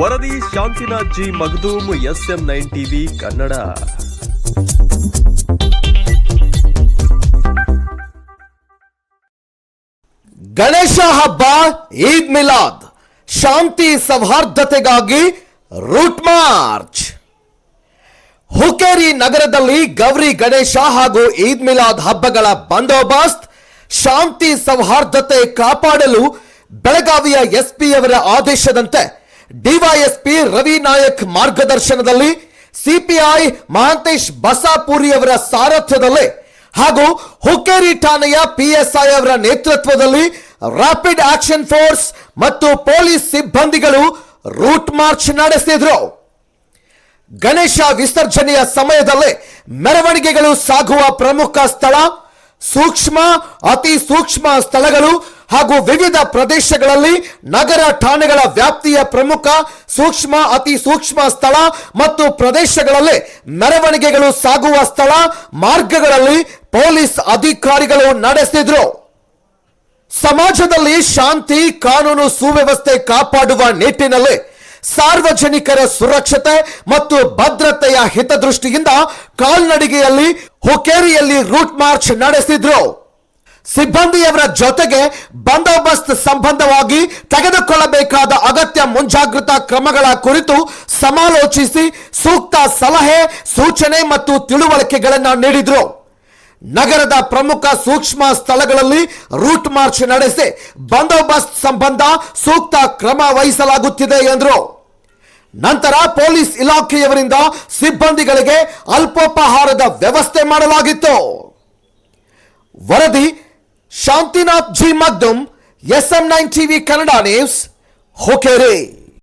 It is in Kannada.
ವರದಿ Shantinath G Magdum S M nine TV, Kannada. Ganesha ಹಬ್ಬ, ಈದ್ ಮಿಲಾದ್. ಶಾಂತಿ ಸೌಹಾರ್ದತೆಗಾಗಿ ರೂಟ್ ಮಾರ್ಚ್. ಹುಕೇರಿ ನಗರದಲ್ಲಿ ಗೌರಿ ಗಣೇಶ ಹಾಗೂ ಈದ್ ಮಿಲಾದ್ ಹಬ್ಬಗಳ ಬಂದೋಬಸ್ತ್. ಶಾಂತಿ ಸೌಹಾರ್ದತೆ ಕಾಪಾಡಲು ಬೆಳಗಾವಿಯ ಎಸ್ಪಿಯವರ ಆದೇಶದಂತೆ ಡಿವೈಎಸ್ಪಿ ರವಿ ನಾಯಕ್ ಮಾರ್ಗದರ್ಶನದಲ್ಲಿ ಸಿಪಿಐ ಮಹಾಂತೇಶ್ ಬಸಾಪುರಿಯವರ ಸಾರಥ್ಯದಲ್ಲಿ ಹಾಗೂ ಹುಕ್ಕೇರಿ ಠಾಣೆಯ ಪಿಎಸ್ಐ ಅವರ ನೇತೃತ್ವದಲ್ಲಿ ರಾಪಿಡ್ ಆಕ್ಷನ್ ಫೋರ್ಸ್ ಮತ್ತು ಪೊಲೀಸ್ ಸಿಬ್ಬಂದಿಗಳು ರೂಟ್ ಮಾರ್ಚ್ ನಡೆಸಿದ್ರು. ಗಣೇಶ ವಿಸರ್ಜನೆಯ ಸಮಯದಲ್ಲಿ ಮೆರವಣಿಗೆಗಳು ಸಾಗುವ ಪ್ರಮುಖ ಸ್ಥಳ, ಸೂಕ್ಷ್ಮ, ಅತಿ ಸೂಕ್ಷ್ಮ ಸ್ಥಳಗಳು ಹಾಗೂ ವಿವಿಧ ಪ್ರದೇಶಗಳಲ್ಲಿ ನಗರ ಠಾಣೆಗಳ ವ್ಯಾಪ್ತಿಯ ಪ್ರಮುಖ ಸೂಕ್ಷ್ಮ, ಅತಿ ಸೂಕ್ಷ್ಮ ಸ್ಥಳ ಮತ್ತು ಪ್ರದೇಶಗಳಲ್ಲಿ ಮೆರವಣಿಗೆಗಳು ಸಾಗುವ ಸ್ಥಳ ಮಾರ್ಗಗಳಲ್ಲಿ ಪೊಲೀಸ್ ಅಧಿಕಾರಿಗಳು ನಡೆಸಿದ್ರು. ಸಮಾಜದಲ್ಲಿ ಶಾಂತಿ, ಕಾನೂನು ಸುವ್ಯವಸ್ಥೆ ಕಾಪಾಡುವ ನಿಟ್ಟಿನಲ್ಲಿ ಸಾರ್ವಜನಿಕರ ಸುರಕ್ಷತೆ ಮತ್ತು ಭದ್ರತೆಯ ಹಿತದೃಷ್ಟಿಯಿಂದ ಕಾಲ್ನಡಿಗೆಯಲ್ಲಿ ಹುಕೇರಿಯಲ್ಲಿ ರೂಟ್ ಮಾರ್ಚ್ ನಡೆಸಿದ್ರು. ಸಿಬ್ಬಂದಿಯವರ ಜೊತೆಗೆ ಬಂದೋಬಸ್ತ್ ಸಂಬಂಧವಾಗಿ ತೆಗೆದುಕೊಳ್ಳಬೇಕಾದ ಅಗತ್ಯ ಮುಂಜಾಗ್ರತಾ ಕ್ರಮಗಳ ಕುರಿತು ಸಮಾಲೋಚಿಸಿ ಸೂಕ್ತ ಸಲಹೆ, ಸೂಚನೆ ಮತ್ತು ತಿಳುವಳಿಕೆಗಳನ್ನು ನೀಡಿದ್ರು. ನಗರದ ಪ್ರಮುಖ ಸೂಕ್ಷ್ಮ ಸ್ಥಳಗಳಲ್ಲಿ ರೂಟ್ ಮಾರ್ಚ್ ನಡೆಸಿ ಬಂದೋಬಸ್ತ್ ಸಂಬಂಧ ಸೂಕ್ತ ಕ್ರಮ ವಹಿಸಲಾಗುತ್ತಿದೆ ಎಂದರು. ನಂತರ ಪೊಲೀಸ್ ಇಲಾಖೆಯವರಿಂದ ಸಿಬ್ಬಂದಿಗಳಿಗೆ ಅಲ್ಪೋಪಹಾರದ ವ್ಯವಸ್ಥೆ ಮಾಡಲಾಗಿತ್ತು. Shantinath G Magdum S M nine TV Kannada news Hukeri